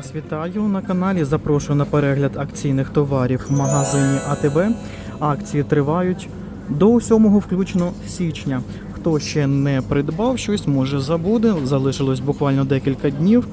Вас вітаю на каналі. Запрошую на перегляд акційних товарів в магазині АТБ. Акції тривають до 7 включно січня. Хто ще не придбав щось, може забуде. Залишилось буквально декілька днів.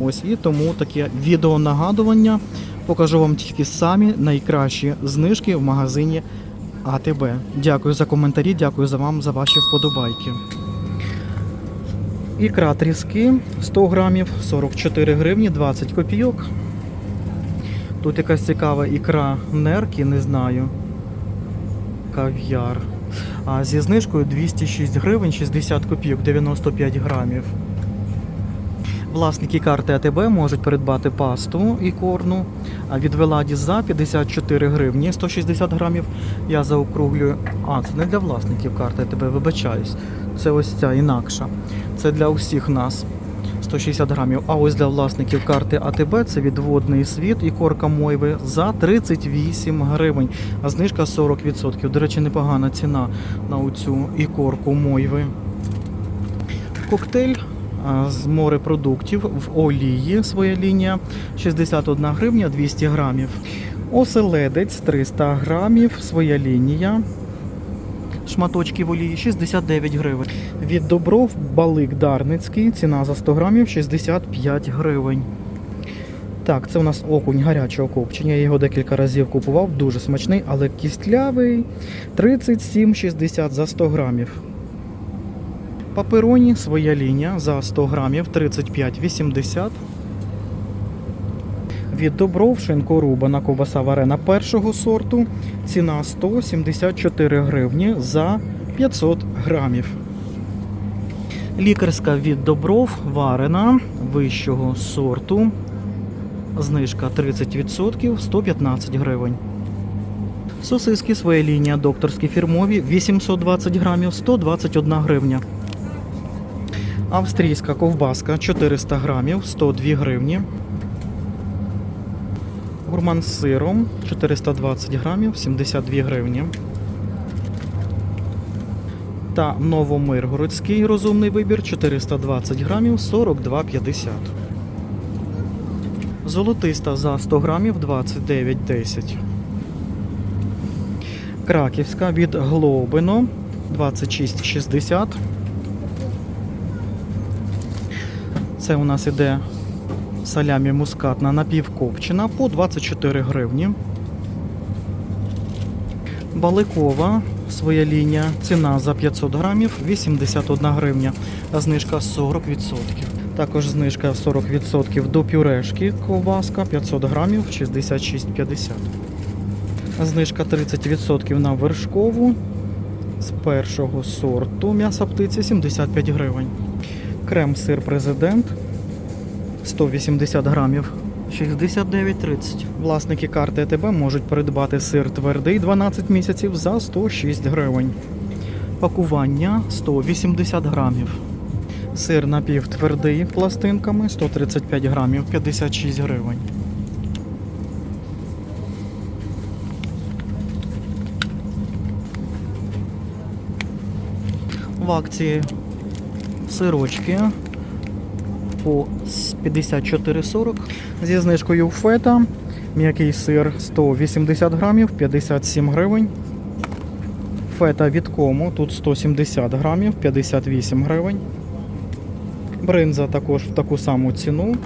Ось і тому таке відео нагадування. Покажу вам тільки самі найкращі знижки в магазині АТБ. Дякую за коментарі, дякую за вам за ваші вподобайки. Ікра тріски 100 грамів, 44 гривні, 20 копійок. Тут якась цікава ікра нерки, не знаю. Кав'яр. А зі знижкою 206 гривень, 60 копійок, 95 грамів. Власники карти АТБ можуть придбати пасту ікорну від Веладі за 54 гривні 160 грамів. Я заокруглюю. А, це не для власників карти АТБ, вибачаюсь. Це ось ця інакша. Це для усіх нас 160 грамів. А ось для власників карти АТБ це відводний світ і корка Мойви за 38 гривень, а знижка 40%. До речі, непогана ціна на цю ікорку Мойви. Коктейль з морепродуктів в олії своя лінія 61 гривня 200 грамів. Оселедець 300 грамів, своя лінія. Шматочки в олії 69 гривень. Від Добров балик Дарницький. Ціна за 100 грамів 65 гривень. Так, це у нас окунь гарячого копчення. Я його декілька разів купував. Дуже смачний, але кістлявий 37,60 за 100 грамів. Папероні своя лінія за 100 грамів 35,80. Від Добров шинкорубана ковбаса варена першого сорту. Ціна 174 гривні за 500 грамів. Лікарська від Добров варена вищого сорту. Знижка 30% 115 гривень. Сосиски своя лінія докторські фірмові 820 грамів 121 гривня. Австрійська ковбаска 400 грамів 102 гривні. Гурман з сиром 420 грамів 72 гривні. Та Новомиргородський розумний вибір 420 грамів 42,50. Золотиста за 100 грамів 29,10. Краківська від Глобино 26,60. Це у нас іде салямі мускатна напівкопчена по 24 гривні. Баликова своя лінія. Ціна за 500 грамів 81 гривня, а знижка 40%. Також знижка 40% до пюрешки ковбаска 500 грамів 66,50. Знижка 30% на вершкову з першого сорту м'яса птиці 75 гривень. Крем-сир президент 180 грамів 69,30. Власники карти АТБ можуть придбати сир твердий 12 місяців за 106 гривень. Пакування 180 грамів. Сир напівтвердий пластинками 135 грамів 56 гривень. В акції сирочки по 54,40 зі знижкою фета. М'який сир 180 грамів, 57 гривень. Фета від кому тут 170 грамів, 58 гривень. Бринза також в таку саму ціну.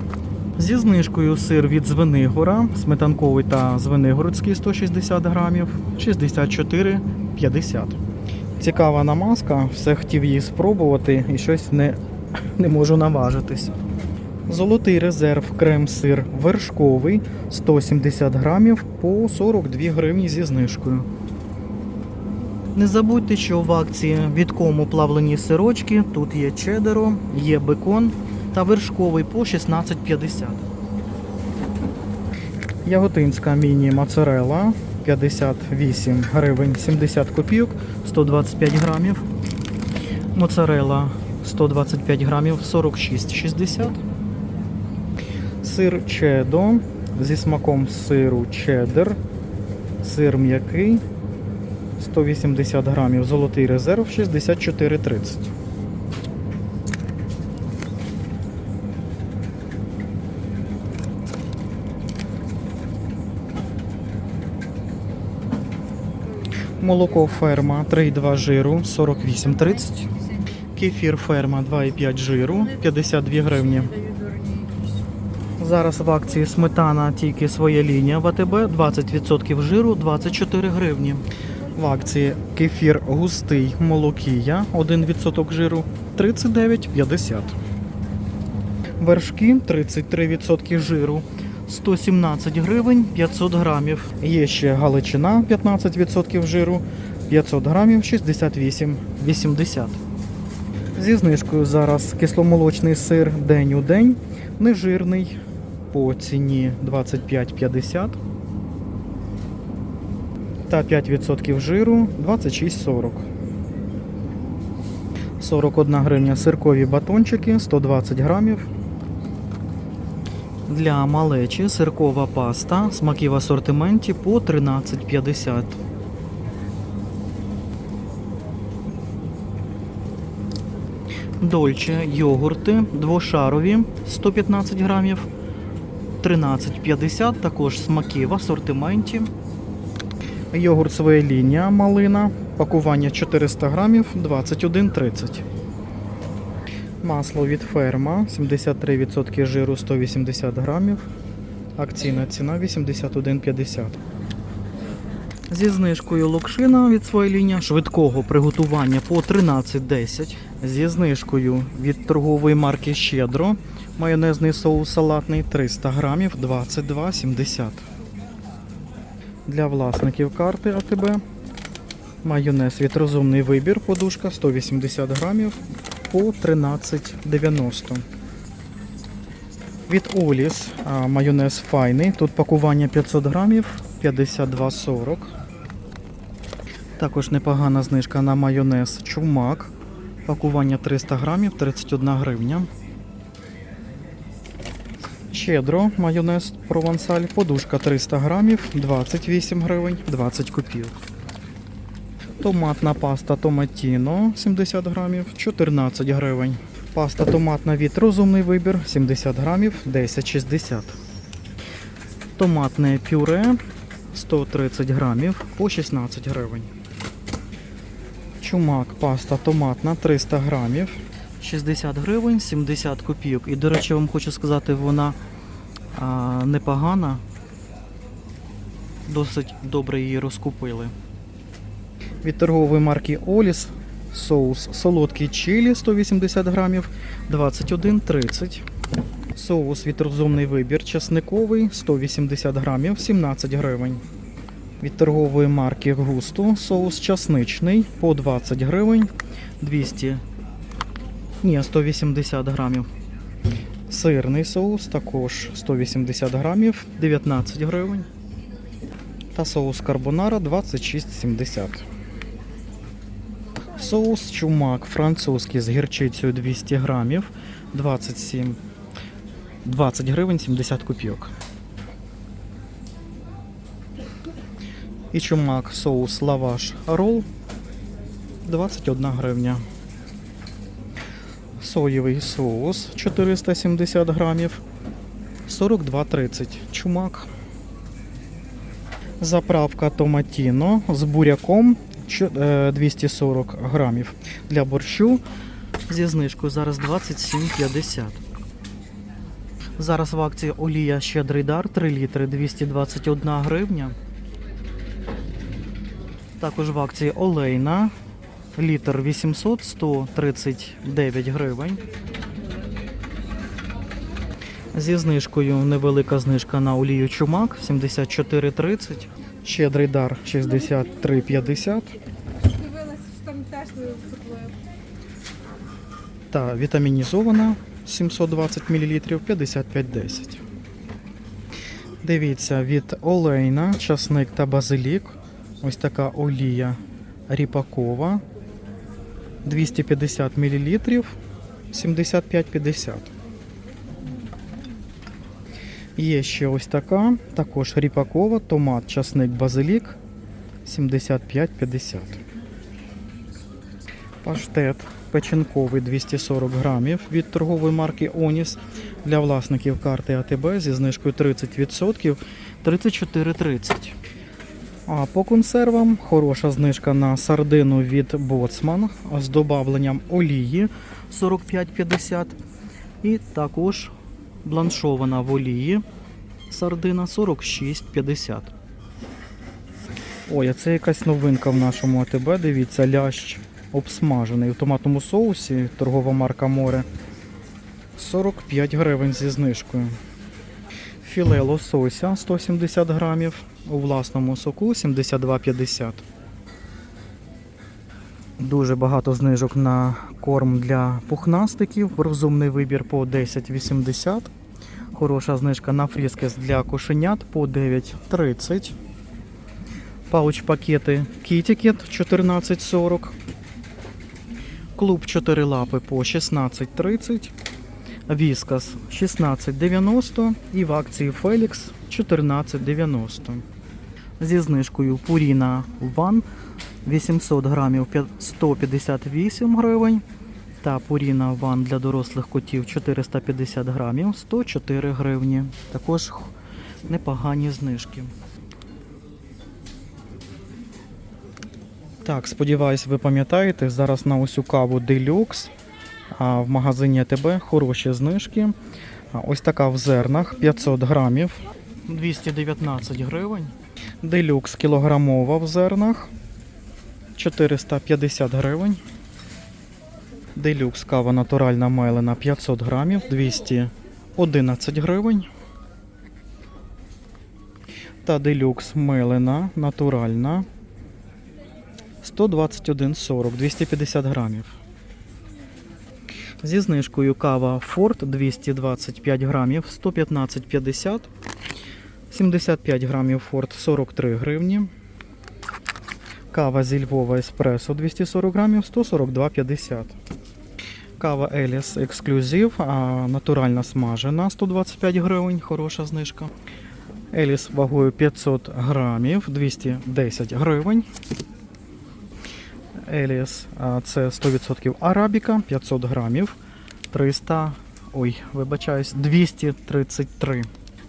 Зі знижкою сир від Звенигора, сметанковий та звенигородський 160 грамів, 64,50. Цікава намазка, все хотів її спробувати і щось не, не можу наважитись. Золотий резерв крем-сир вершковий 170 грамів по 42 гривні зі знижкою. Не забудьте, що в акції від кому плавлені сирочки, тут є чедеро, є бекон та вершковий по 16,50. Яготинська міні-моцарела 58 гривень 70 копійок, 125 грамів. Моцарела 125 грамів 46,60. Сир чедо зі смаком сиру чеддер. Сир м'який 180 грамів. Золотий резерв 64,30. Молоко ферма 3,2 жиру 48,30. Кефір ферма 2,5 жиру 52 гривні. Зараз в акції сметана тільки своя лінія в АТБ 20% жиру 24 гривні. В акції кефір густий молокія 1% жиру 39,50. Вершки 33% жиру 117 гривень 500 грамів. Є ще галичина 15% жиру 500 грамів 68,80. Зі знижкою зараз кисломолочний сир день у день, нежирний по ціні 25,50 та 5% жиру 26,40. 41 гривня сиркові батончики 120 грамів. Для малечі сиркова паста, смаки в асортименті по 13,50. Дольче йогурти двошарові 115 грамів 13,50. Також смаки в асортименті. Йогурт своя лінія малина. Пакування 400 грамів 21,30. Масло від ферма 73% жиру 180 грамів. Акційна ціна 81,50. Зі знижкою локшина від своєї лінії швидкого приготування по 13,10. Зі знижкою від торгової марки Щедро майонезний соус салатний 300 грамів 22,70. Для власників карти АТБ майонез від розумний вибір подушка 180 грамів по 13,90. Від Оліс майонез файний. Тут пакування 500 грамів 52,40. Також непогана знижка на майонез чумак. Пакування 300 грамів 31 гривня. Щедро майонез провансаль. Подушка 300 грамів 28 гривень 20 копійок. Томатна паста Томатіно 70 грамів 14 гривень. Паста томатна від розумний вибір 70 грамів 10,60. Томатне пюре 130 грамів по 16 гривень. Чумак паста томатна 300 грамів 60 гривень 70 копійок. І, до речі, вам хочу сказати, вона а, непогана. Досить добре її розкупили. Від торгової марки Оліс соус солодкий чилі 180 грамів 21,30. Соус від розумний вибір часниковий 180 грамів 17 гривень. Від торгової марки Густу соус часничний по 20 гривень 200. Ні, 180 грамів. Сирний соус також 180 грамів 19 гривень. Та соус карбонара 26,70. Соус чумак французький з гірчицею 200 грамів 27 20 гривень 70 копійок. І чумак соус лаваш рол 21 гривня. Соєвий соус 470 грамів 42,30. Чумак. Заправка томатіно з буряком 240 грамів. Для борщу зі знижкою зараз 27,50. Зараз в акції олія щедрий дар 3 літри 221 гривня. Також в акції олейна літр 800 139 гривень. Зі знижкою невелика знижка на олію чумак 74,30. Щедрий дар 63,50. Дивилася, там теж та вітамінізована 720 мл 55,10. Дивіться, від олейна, часник та базилік. Ось така олія ріпакова 250 мл 75,50. Є ще ось така, також ріпакова, томат, часник, базилік 75,50. Паштет печінковий 240 грамів від торгової марки Оніс для власників карти АТБ зі знижкою 30% 34,30. А по консервам хороша знижка на сардину від Боцман з додавленням олії 45,50. І також бланшована в олії сардина 46,50. Ой, а це якась новинка в нашому АТБ. Дивіться, лящ обсмажений в томатному соусі, торгова марка Море. 45 гривень зі знижкою. Філе лосося 170 грамів. У власному соку 72,50. Дуже багато знижок на корм для пухнастиків. Розумний вибір по 10,80. Хороша знижка на фріскес для кошенят по 9,30. Пауч пакети Кітікет 14,40. Клуб 4 лапи по 16,30. Віскас 16,90 і в акції Фелікс 14,90. Зі знижкою Пуріна Ван 800 грамів 158 гривень. Та Пуріна Ван для дорослих котів 450 грамів 104 гривні. Також непогані знижки. Так, сподіваюсь, ви пам'ятаєте, зараз на цю каву Deluxe а в магазині АТБ хороші знижки. Ось така в зернах 500 грамів 219 гривень. Делюкс кілограмова в зернах 450 гривень. Делюкс кава натуральна мелена 500 грамів 211 гривень. Та делюкс мелена натуральна 121,40 250 грамів. Зі знижкою кава Форт 225 грамів 115,50. 75 грамів Форт 43 гривні. Кава зі Львова Еспресо 240 грамів 142,50. Кава Еліс Ексклюзив, натуральна смажена 125 гривень, хороша знижка. Еліс вагою 500 грамів 210 гривень. Еліс це 100% арабіка 500 грамів 300, ой, вибачаюсь, 233.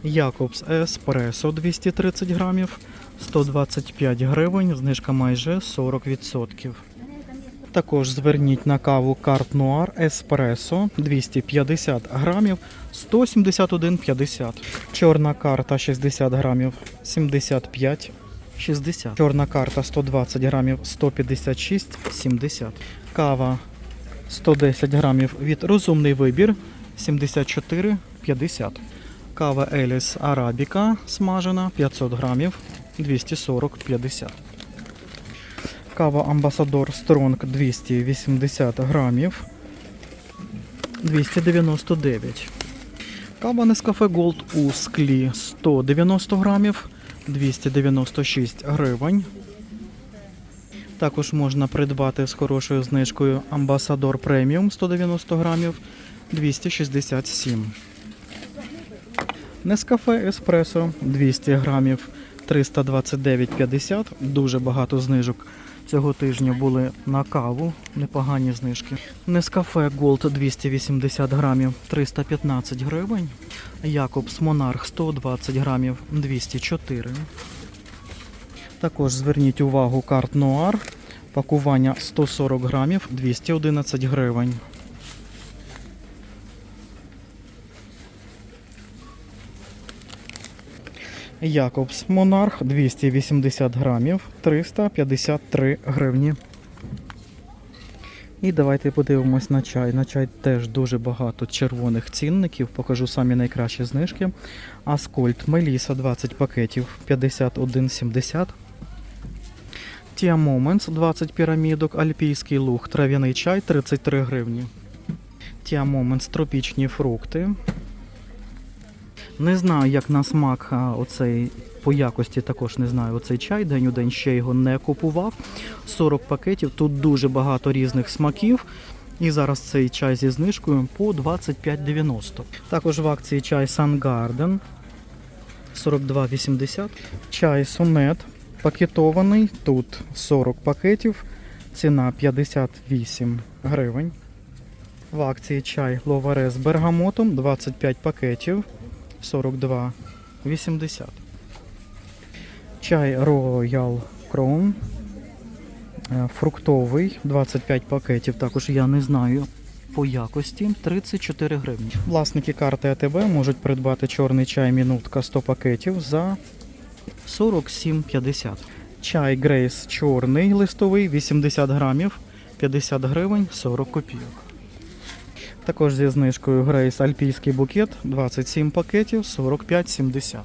Якобс Еспресо 230 грамів 125 гривень, знижка майже 40%. Також зверніть на каву Карт Нуар Еспресо 250 грамів 171,50. Чорна карта 60 грамів 75 60. Чорна карта 120 грамів 156,70. Кава 110 грамів від розумний вибір 74,50. Кава Еліс Арабіка смажена 500 грамів 240,50. Кава Амбасадор Стронг 280 грамів 299. Кава Нескафе Голд у склі 190 грамів 296 гривень. Також можна придбати з хорошою знижкою Амбасадор Преміум 190 грамів 267. Нескафе Еспресо 200 грамів 329,50. Дуже багато знижок цього тижня були на каву. Непогані знижки. Нескафе Голд 280 грамів 315 гривень. Якобс Монарх 120 грамів 204. Також зверніть увагу карт Нуар. Пакування 140 грамів 211 гривень. Якобс Монарх 280 грамів 353 гривні. І давайте подивимось на чай. На чай теж дуже багато червоних цінників. Покажу самі найкращі знижки. Аскольд Меліса 20 пакетів 51,70. Тія Моментс 20 пірамідок, Альпійський луг, трав'яний чай 33 гривні. Тія Моментс тропічні фрукти. Не знаю, як на смак оцей по якості також не знаю оцей чай. День у день ще його не купував. 40 пакетів. Тут дуже багато різних смаків. І зараз цей чай зі знижкою по 25,90. Також в акції чай Sun Garden 42,80. Чай Сонет пакетований. Тут 40 пакетів. Ціна 58 гривень. В акції чай Ловаре з бергамотом 25 пакетів 42,80. Чай Royal Crown. Е, Фруктовий 25 пакетів. Також я не знаю по якості 34 гривні. Власники карти АТБ можуть придбати чорний чай мінутка 100 пакетів за 47,50. Чай Грейс чорний листовий 80 грамів 50 гривень 40 копійок. Також зі знижкою Грейс Альпійський букет 27 пакетів 45,70.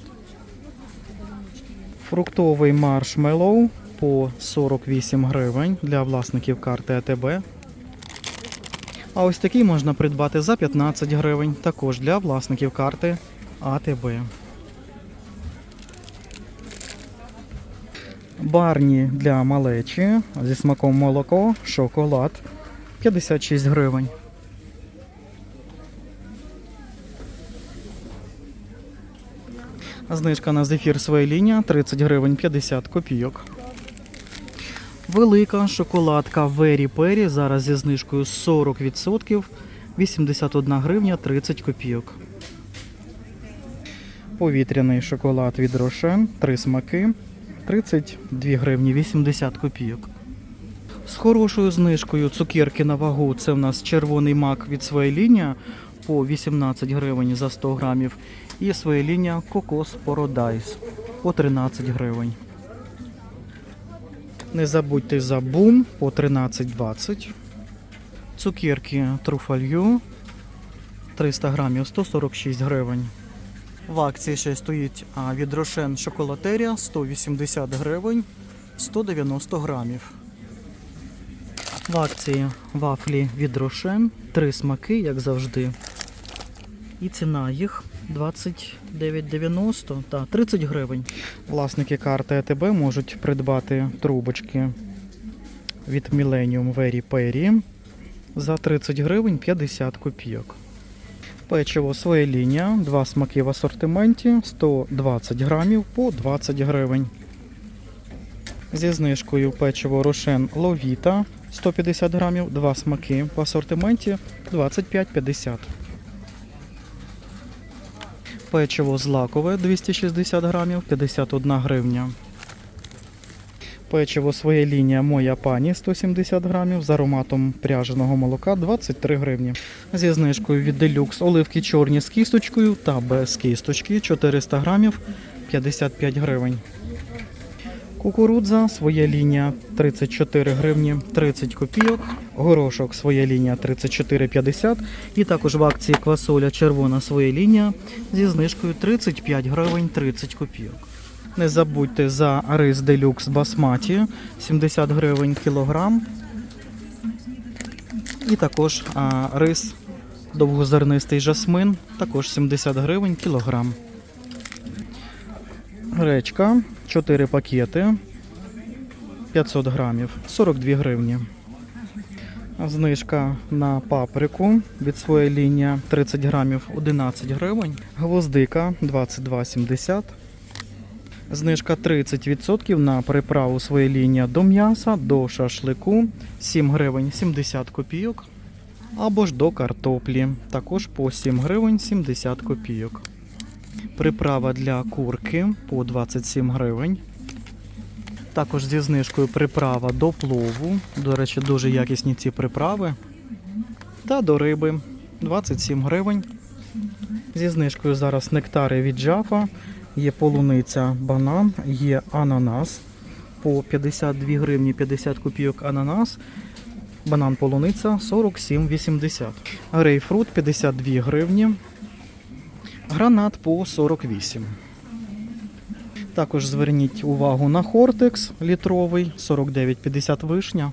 Фруктовий маршмеллоу по 48 гривень для власників карти АТБ. А ось такий можна придбати за 15 гривень, також для власників карти АТБ. Барні для малечі зі смаком молоко, шоколад 56 гривень. Знижка на зефір своя лінія 30 гривень 50 копійок. Велика шоколадка Very Perry зараз зі знижкою 40%, 81 гривня 30 копійок. Повітряний шоколад від Рошен, 3 смаки, 32 гривні 80 копійок. З хорошою знижкою цукерки на вагу це в нас червоний мак від своєї лінія по 18 гривень за 100 грамів. І своя лінія Кокос Paradise по 13 гривень. Не забудьте за бум по 13,20. Цукерки Труфалью 300 грамів 146 гривень. В акції ще стоїть від Рошен шоколатерія 180 гривень 190 грамів. В акції вафлі від Рошен, три смаки, як завжди. І ціна їх 29,90 та 30 гривень. Власники карти АТБ можуть придбати трубочки від Millennium Very Perry за 30 гривень 50 копійок. Печиво своя лінія, два смаки в асортименті 120 грамів по 20 гривень. Зі знижкою печиво Рошен Ловіта 150 грамів, два смаки в асортименті 25,50. Печиво злакове 260 грамів 51 гривня. Печиво своя лінія Моя пані 170 грамів з ароматом пряженого молока 23 гривні. Зі знижкою від Deluxe оливки чорні з кісточкою та без кісточки 400 грамів 55 гривень. Кукурудза своя лінія 34 гривні 30 копійок. Горошок своя лінія 34,50. І також в акції квасоля червона своя лінія зі знижкою 35 гривень 30 копійок. Не забудьте за рис делюкс басматі 70 гривень кілограм. І також а, рис довгозернистий жасмин, також 70 гривень кілограм. Гречка 4 пакети 500 грамів 42 гривні. Знижка на паприку від своєї лінії 30 грамів 11 гривень. Гвоздика 22,70. Знижка 30% на приправу своєї лінії до м'яса, до шашлику 7 гривень 70 копійок. Або ж до картоплі. Також по 7 гривень 70 копійок. Приправа для курки по 27 гривень. Також зі знижкою приправа до плову. До речі, дуже якісні ці приправи. Та до риби 27 гривень. Зі знижкою зараз нектари від джафа. Є полуниця банан, є ананас по 52 гривні 50 копійок ананас. Банан полуниця 47,80. Грейпфрут 52 гривні. Гранат по 48. Також зверніть увагу на Хортекс літровий 49,50 вишня.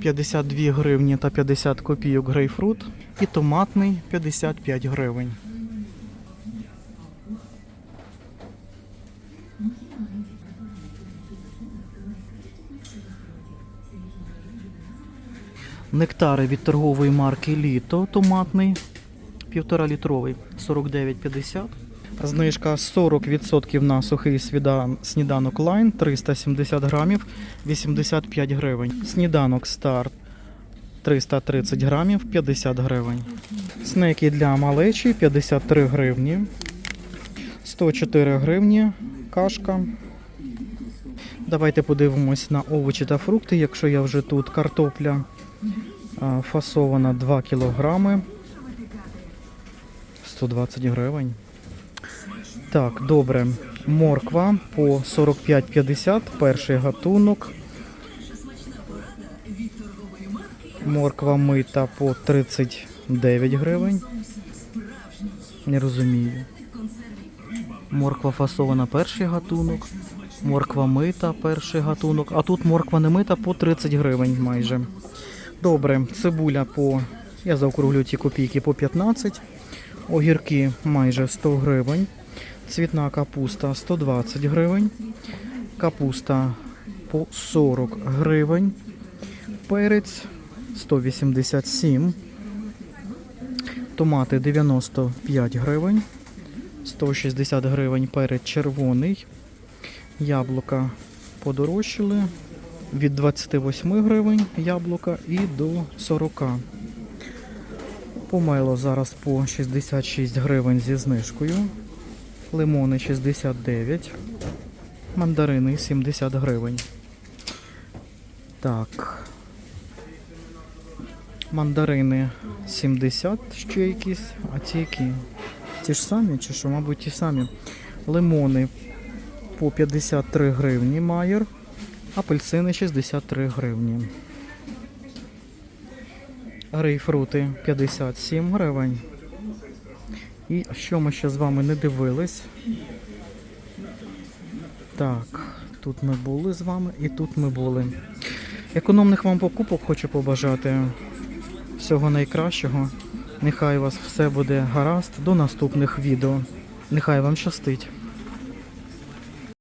52 гривні та 50 копійок грейпфрут. І томатний 55 гривень. Нектари від торгової марки Літо томатний 1,5 літровий 49,50. Знижка 40% на сухий сніданок Лайн 370 грамів 85 гривень. Сніданок старт 330 грамів 50 гривень. Снеки для малечі 53 гривні. 104 гривні. Кашка Давайте подивимось на овочі та фрукти. Якщо я вже тут картопля фасована 2 кілограми. 120 гривень. Так, добре. Морква по 45,50, перший гатунок. Морква мита по 39 гривень. Не розумію. Морква фасована перший гатунок. Морква мита перший гатунок. А тут морква не мита по 30 гривень майже. Добре, цибуля по. Я заокруглю ці копійки по 15. Огірки майже 100 гривень. Цвітна капуста 120 гривень. Капуста по 40 гривень. Перець 187. Томати 95 гривень. 160 гривень перець червоний. Яблука подорожчали від 28 гривень яблука і до 40. Помело зараз по 66 гривень зі знижкою. Лимони 69. Мандарини 70 гривень. Так. Мандарини 70 ще якісь, а ці які? Ті ж самі чи що, мабуть, ті самі. Лимони по 53 гривні майер, апельсини 63 гривні. Грейпфрути 57 гривень. І що ми ще з вами не дивились? Так, тут ми були з вами і тут ми були. Економних вам покупок хочу побажати. Всього найкращого. Нехай у вас все буде гаразд. До наступних відео. Нехай вам щастить.